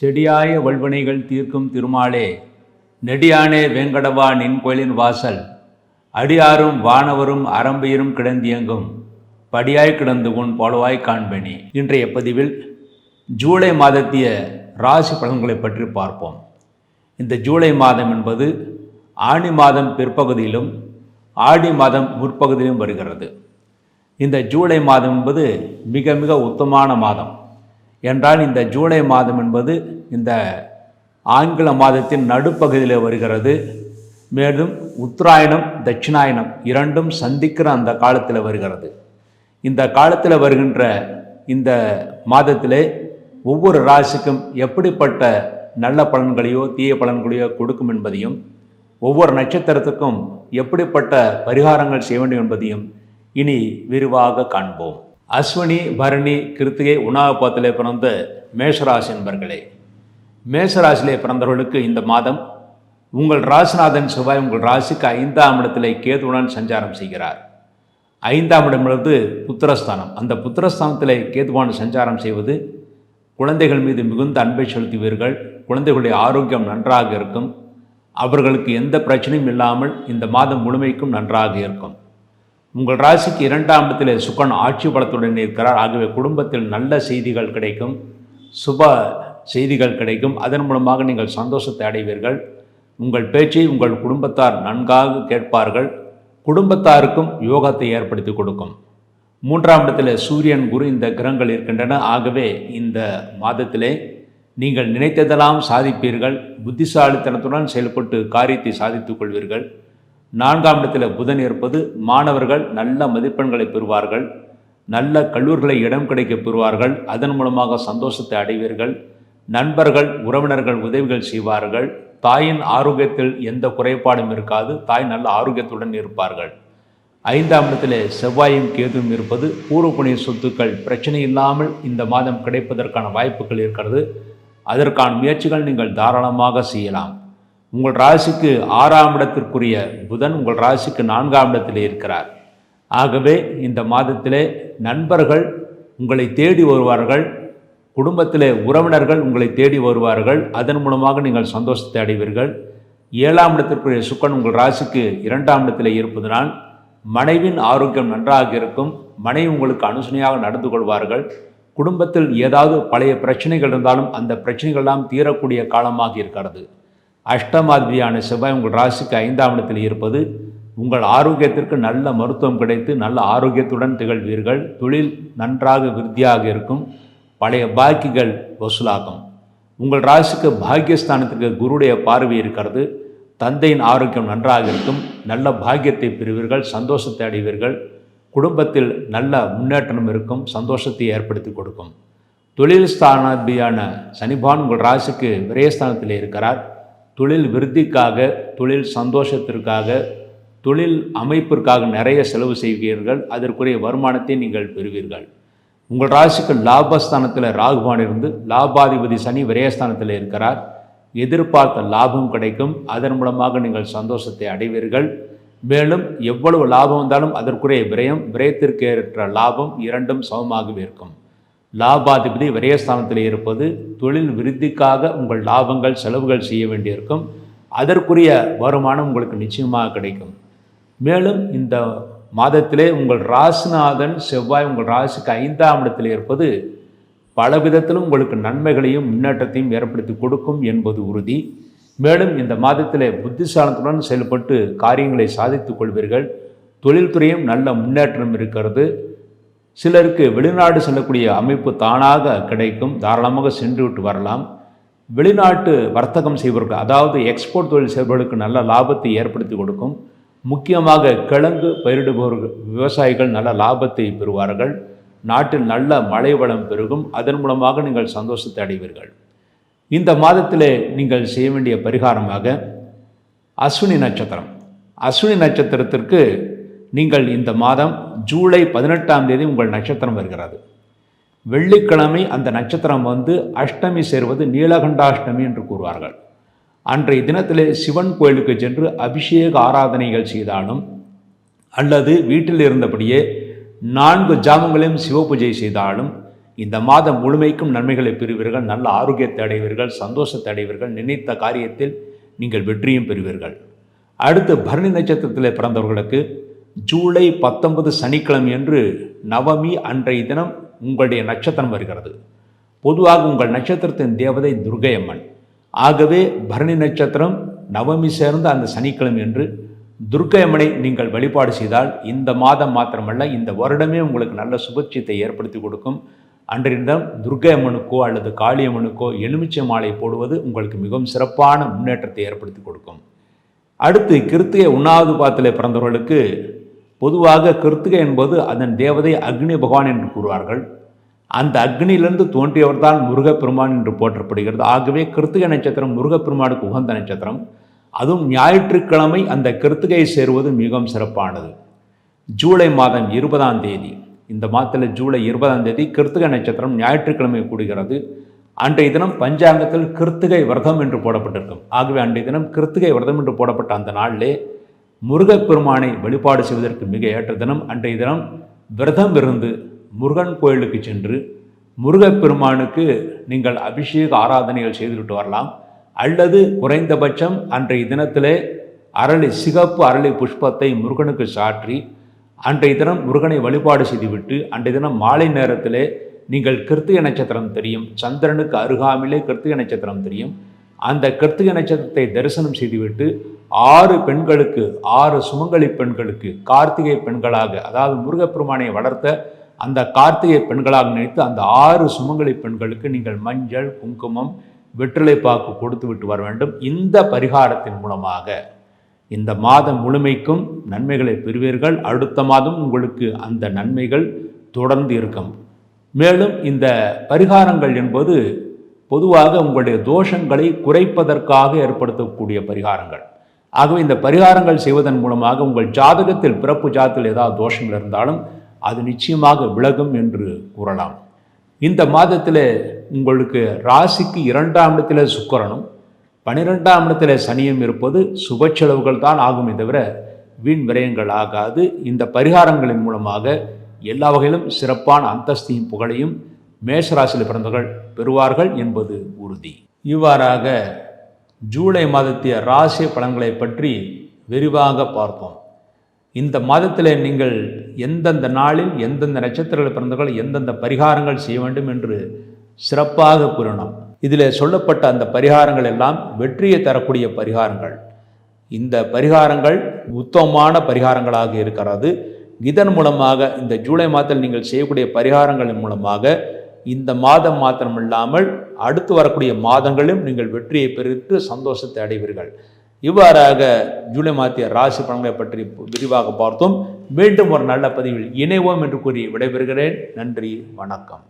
செடியாய வல்வினைகள் தீர்க்கும் திருமாலே நெடியானே வேங்கடவா நின் கோயிலின் வாசல். அடியாரும் வானவரும் அரம்பையரும் கிடந்தியங்கும். படியாய் கிடந்து உன் போலவாய் காண்பனி. இன்றைய பதிவில் ஜூலை மாதத்திய ராசி பலன்களை பற்றி பார்ப்போம். இந்த ஜூலை மாதம் என்பது ஆணி மாதம் பிற்பகுதியிலும் ஆடி மாதம் முற்பகுதியிலும் வருகிறது. இந்த ஜூலை மாதம் என்பது மிக மிக உத்தமான மாதம். என்றால் இந்த ஜூலை மாதம் என்பது இந்த ஆங்கில மாதத்தின் நடுப்பகுதியில் வருகிறது. மேலும் உத்தராயணம் தட்சிணாயணம் இரண்டும் சந்திக்கிற அந்த காலத்தில் வருகிறது. இந்த காலத்தில் வருகின்ற இந்த மாதத்திலே ஒவ்வொரு ராசிக்கும் எப்படிப்பட்ட நல்ல பலன்களையோ தீய பலன்களையோ கொடுக்கும் என்பதையும் ஒவ்வொரு நட்சத்திரத்துக்கும் எப்படிப்பட்ட பரிகாரங்கள் செய்ய வேண்டும் என்பதையும் இனி விரிவாக காண்போம். அஸ்வினி பரணி கிருத்திகை உணாபத்திலே பிறந்த மேஷராசி என்பர்களே மேஷராசியிலே பிறந்தவர்களுக்கு இந்த மாதம் உங்கள் ராசிநாதன் செவ்வாய் உங்கள் ராசிக்கு ஐந்தாம் இடத்திலே கேதுவுடன் சஞ்சாரம் செய்கிறார். ஐந்தாம் இடமிருந்து புத்திரஸ்தானம். அந்த புத்திரஸ்தானத்திலே கேதுவான் சஞ்சாரம் செய்வது குழந்தைகள் மீது மிகுந்த அன்பை செலுத்துவீர்கள். குழந்தைகளுடைய ஆரோக்கியம் நன்றாக இருக்கும். அவர்களுக்கு எந்த பிரச்சனையும் இல்லாமல் இந்த மாதம் முழுமைக்கும் நன்றாக இருக்கும். உங்கள் ராசிக்கு இரண்டாம் இடத்தில் சுக்கன் ஆட்சி பலத்துடன் இருக்கிறார். ஆகவே குடும்பத்தில் நல்ல செய்திகள் கிடைக்கும். சுப செய்திகள் கிடைக்கும். அதன் மூலமாக நீங்கள் சந்தோஷத்தை அடைவீர்கள். உங்கள் பேச்சை உங்கள் குடும்பத்தார் நன்காக கேட்பார்கள். குடும்பத்தாருக்கும் யோகத்தை ஏற்படுத்தி கொடுக்கும். மூன்றாம் இடத்தில் சூரியன் குரு இந்த கிரகங்கள் இருக்கின்றன. ஆகவே இந்த மாதத்திலே நீங்கள் நினைத்ததெல்லாம் சாதிப்பீர்கள். புத்திசாலித்தனத்துடன் செயல்பட்டு காரியத்தை சாதித்துக் கொள்வீர்கள். நான்காம் இடத்தில் புதன் இருப்பது மாணவர்கள் நல்ல மதிப்பெண்களை பெறுவார்கள். நல்ல கல்லூரிகளை இடம் கிடைக்க பெறுவார்கள். அதன் மூலமாக சந்தோஷத்தை அடைவீர்கள். நண்பர்கள் உறவினர்கள் உதவிகள் செய்வார்கள். தாயின் ஆரோக்கியத்தில் எந்த குறைபாடும் இருக்காது. தாய் நல்ல ஆரோக்கியத்துடன் இருப்பார்கள். ஐந்தாம் இடத்திலே செவ்வாயும் கேதுவும் இருப்பது பூர்வ சொத்துக்கள் பிரச்சனை இல்லாமல் இந்த மாதம் கிடைப்பதற்கான வாய்ப்புகள் இருக்கிறது. அதற்கான முயற்சிகள் நீங்கள் தாராளமாக செய்யலாம். உங்கள் ராசிக்கு ஆறாம் இடத்திற்குரிய புதன் உங்கள் ராசிக்கு நான்காம் இடத்திலே இருக்கிறார். ஆகவே இந்த மாதத்திலே நண்பர்கள் உங்களை தேடி வருவார்கள். குடும்பத்திலே உறவினர்கள் உங்களை தேடி வருவார்கள். அதன் மூலமாக நீங்கள் சந்தோஷத்தை அடைவீர்கள். ஏழாம் இடத்திற்குரிய சுக்கன் உங்கள் ராசிக்கு இரண்டாம் இடத்திலே இருப்பதனால் மனைவின் ஆரோக்கியம் நன்றாக இருக்கும். மனைவி உங்களுக்கு அனுசனையாக நடந்து கொள்வார்கள். குடும்பத்தில் ஏதாவது பழைய பிரச்சனைகள் இருந்தாலும் அந்த பிரச்சனைகள்லாம் தீரக்கூடிய காலமாக இருக்கிறது. அஷ்டமாதிரியான செவ்வாய் உங்கள் ராசிக்கு ஐந்தாம் இடத்தில் இருப்பது உங்கள் ஆரோக்கியத்திற்கு நல்ல மருத்துவம் கிடைத்து நல்ல ஆரோக்கியத்துடன் திகழ்வீர்கள். தொழில் நன்றாக விருத்தியாக இருக்கும். பழைய பாக்கிகள் வசூலாகும். உங்கள் ராசிக்கு பாக்கியஸ்தானத்திற்கு குருடைய பார்வை இருக்கிறது. தந்தையின் ஆரோக்கியம் நன்றாக இருக்கும். நல்ல பாக்கியத்தை பெறுவீர்கள். சந்தோஷத்தை அடைவீர்கள். குடும்பத்தில் நல்ல முன்னேற்றம் இருக்கும். சந்தோஷத்தை ஏற்படுத்தி கொடுக்கும். தொழில் ஸ்தானாதிபதியான சனிபான் உங்கள் ராசிக்கு விரயஸ்தானத்தில் இருக்கிறார். தொழில் விருத்திக்காக தொழில் சந்தோஷத்திற்காக தொழில் அமைப்பிற்காக நிறைய செலவு செய்வீர்கள் அதற்குரிய வருமானத்தை நீங்கள் பெறுவீர்கள். உங்கள் ராசிக்கு லாபஸ்தானத்தில் ராகுவான் இருந்து லாபாதிபதி சனி விரயஸ்தானத்தில் இருக்கிறார். எதிர்பார்த்த லாபம் கிடைக்கும். அதன் மூலமாக நீங்கள் சந்தோஷத்தை அடைவீர்கள். மேலும் எவ்வளவு லாபம் வந்தாலும் அதற்குரிய விரயம் விரயத்திற்கு ஏற்ற லாபம் இரண்டும் சமமாகவே இருக்கும். லாபாதிபதி விரயஸ்தானத்தில் இருப்பது தொழில் விருத்திக்காக உங்கள் லாபங்கள் செலவுகள் செய்ய வேண்டியிருக்கும். அதற்குரிய வருமானம் உங்களுக்கு நிச்சயமாக கிடைக்கும். மேலும் இந்த மாதத்திலே உங்கள் ராசிநாதன் செவ்வாய் உங்கள் ராசிக்கு ஐந்தாம் இடத்தில் இருப்பது பல விதத்திலும் உங்களுக்கு நன்மைகளையும் முன்னேற்றத்தையும் ஏற்படுத்தி கொடுக்கும் என்பது உறுதி. மேலும் இந்த மாதத்திலே புத்திசாலத்துடன் செயல்பட்டு காரியங்களை சாதித்துக் கொள்வீர்கள். தொழில்துறையும் நல்ல முன்னேற்றம் இருக்கிறது. சிலருக்கு வெளிநாடு செல்லக்கூடிய அமைப்பு தானாக கிடைக்கும். தாராளமாக சென்று விட்டு வரலாம். வெளிநாட்டு வர்த்தகம் செய்பவர்கள் அதாவது எக்ஸ்போர்ட் தொழில் செய்பவர்களுக்கு நல்ல லாபத்தை ஏற்படுத்தி கொடுக்கும். முக்கியமாக கிழங்கு பயிரிடுபவர்கள் விவசாயிகள் நல்ல லாபத்தை பெறுவார்கள். நாட்டில் நல்ல மழை வளம் பெருகும். அதன் மூலமாக நீங்கள் சந்தோஷத்தை அடைவீர்கள். இந்த மாதத்திலே நீங்கள் செய்ய வேண்டிய பரிகாரமாக அஸ்வினி நட்சத்திரம். அஸ்வினி நட்சத்திரத்திற்கு நீங்கள் இந்த மாதம் ஜூலை பதினெட்டாம் தேதி உங்கள் நட்சத்திரம் வருகிறது. வெள்ளிக்கிழமை அந்த நட்சத்திரம் வந்து அஷ்டமி சேர்வது நீலகண்டாஷ்டமி என்று கூறுவார்கள். அன்றைய தினத்திலே சிவன் கோயிலுக்கு சென்று அபிஷேக ஆராதனைகள் செய்தாலும் அல்லது வீட்டில் இருந்தபடியே நான்கு ஜாமங்களையும் சிவ பூஜை செய்தாலும் இந்த மாதம் முழுமைக்கும் நன்மைகளை பெறுவீர்கள் நல்ல ஆரோக்கியத்தை அடைவீர்கள் சந்தோஷத்தை அடைவீர்கள் நினைத்த காரியத்தில் நீங்கள் வெற்றியும் பெறுவீர்கள். அடுத்து பரணி நட்சத்திரத்தில் பிறந்தவர்களுக்கு ஜூலை பத்தொன்பது சனிக்கிழமை என்று நவமி அன்றைய தினம் உங்களுடைய நட்சத்திரம் வருகிறது. பொதுவாக உங்கள் நட்சத்திரத்தின் தேவதை துர்கையம்மன். ஆகவே பரணி நட்சத்திரம் நவமி சேர்ந்த அந்த சனிக்கிழமை என்று துர்க்கை அம்மனை நீங்கள் வழிபாடு செய்தால் இந்த மாதம் மாத்திரமல்ல இந்த வருடமே உங்களுக்கு நல்ல சுபட்சியத்தை ஏற்படுத்தி கொடுக்கும். அன்றைய தினம் துர்க்கை அம்மனுக்கோ அல்லது காளியம்மனுக்கோ எலுமிச்சை மாலை போடுவது உங்களுக்கு மிகவும் சிறப்பான முன்னேற்றத்தை ஏற்படுத்தி கொடுக்கும். அடுத்து கிருத்திகை உண்ணாவது பாத்திலே பிறந்தவர்களுக்கு பொதுவாக கிருத்திகை என்பது அதன் தேவதை அக்னி பகவான் என்று கூறுவார்கள். அந்த அக்னியிலிருந்து தோன்றியவர் தான் முருகப்பெருமான் என்று போற்றப்படுகிறது. ஆகவே கிருத்திகை நட்சத்திரம் முருகப்பெருமானுக்கு உகந்த நட்சத்திரம். அதுவும் ஞாயிற்றுக்கிழமை அந்த கிருத்திகையை சேருவது மிகவும் சிறப்பானது. ஜூலை மாதம் இருபதாம் தேதி. இந்த மாதத்தில் ஜூலை இருபதாம் தேதி கிருத்திகை நட்சத்திரம் ஞாயிற்றுக்கிழமை கூடுகிறது. அன்றைய தினம் பஞ்சாங்கத்தில் கிருத்திகை விரதம் என்று போடப்பட்டிருக்கும். ஆகவே அன்றைய தினம் கிருத்திகை விரதம் என்று போடப்பட்ட அந்த நாளிலே முருகப்பெருமானை வழிபாடு செய்வதற்கு மிக ஏற்ற தினம். அன்றைய தினம் விரதம் இருந்து முருகன் கோயிலுக்கு சென்று முருகப்பெருமானுக்கு நீங்கள் அபிஷேக ஆராதனைகள் செய்துவிட்டு வரலாம். அல்லது குறைந்தபட்சம் அன்றைய தினத்திலே அரளி சிகப்பு அரளி புஷ்பத்தை முருகனுக்கு சாற்றி அன்றைய தினம் முருகனை வழிபாடு செய்துவிட்டு அன்றைய தினம் மாலை நேரத்திலே நீங்கள் கிருத்திகை நட்சத்திரம் தெரியும். சந்திரனுக்கு அருகாமிலே கிருத்திகை நட்சத்திரம் தெரியும். அந்த கிருத்திகை நட்சத்திரத்தை தரிசனம் செய்துவிட்டு ஆறு பெண்களுக்கு ஆறு சுமங்கலி பெண்களுக்கு கார்த்திகை பெண்களாக அதாவது முருகப்பெருமானை வளர்த்த அந்த கார்த்திகை பெண்களாக நினைத்து அந்த ஆறு சுமங்கலி பெண்களுக்கு நீங்கள் மஞ்சள் குங்குமம் வெற்றிலை பாக்கு கொடுத்து விட்டு வர வேண்டும். இந்த பரிகாரத்தின் மூலமாக இந்த மாதம் முழுமைக்கும் நன்மைகளை பெறுவீர்கள். அடுத்த மாதம் உங்களுக்கு அந்த நன்மைகள் தொடர்ந்து இருக்கும். மேலும் இந்த பரிகாரங்கள் என்பது பொதுவாக உங்களுடைய தோஷங்களை குறைப்பதற்காக ஏற்படுத்தக்கூடிய பரிகாரங்கள். ஆகவே இந்த பரிகாரங்கள் செய்வதன் மூலமாக உங்கள் ஜாதகத்தில் பிறப்பு ஜாதத்தில் ஏதாவது தோஷங்கள் இருந்தாலும் அது நிச்சயமாக விலகும் என்று கூறலாம். இந்த மாதத்தில் உங்களுக்கு ராசிக்கு இரண்டாம் இடத்தில் சுக்கரனும் பனிரெண்டாம் இடத்தில் சனியும் இருப்பது சுப செலவுகள் தான் ஆகுமே தவிர வீண் விரயங்கள் ஆகாது. இந்த பரிகாரங்களின் மூலமாக எல்லா வகையிலும் சிறப்பான அந்தஸ்தையும் புகழையும் மேஷராசியில் பிறந்தவர்கள் பெறுவார்கள் என்பது உறுதி. இவ்வாறாக ஜூலை மாதத்திய ராசி பலன்களை பற்றி விரிவாக பார்ப்போம் இந்த மாதத்தில் நீங்கள் எந்தெந்த நாளில் எந்தெந்த நட்சத்திரங்கள் பிறந்தவர்கள் எந்தெந்த பரிகாரங்கள் செய்ய வேண்டும் என்று சிறப்பாக கூறணும் இதில் சொல்லப்பட்ட அந்த பரிகாரங்கள் எல்லாம் வெற்றியை தரக்கூடிய பரிகாரங்கள். இந்த பரிகாரங்கள் உத்தமமான பரிகாரங்களாக இருக்கிறது. இதன் மூலமாக இந்த ஜூலை மாதத்தில் நீங்கள் செய்யக்கூடிய பரிகாரங்களின் மூலமாக இந்த மாதம் மாத்திரமில்லாமல் அடுத்து வரக்கூடிய மாதங்களிலும் நீங்கள் வெற்றியை பெற்று சந்தோஷத்தை அடைவீர்கள். இவ்வாறாக ஜூலை மாத்திய ராசி பலன்களை பற்றி விரிவாக பார்த்தோம். மீண்டும் ஒரு நல்ல பதிவில் இணைவோம் என்று கூறி விடைபெறுகிறேன். நன்றி வணக்கம்.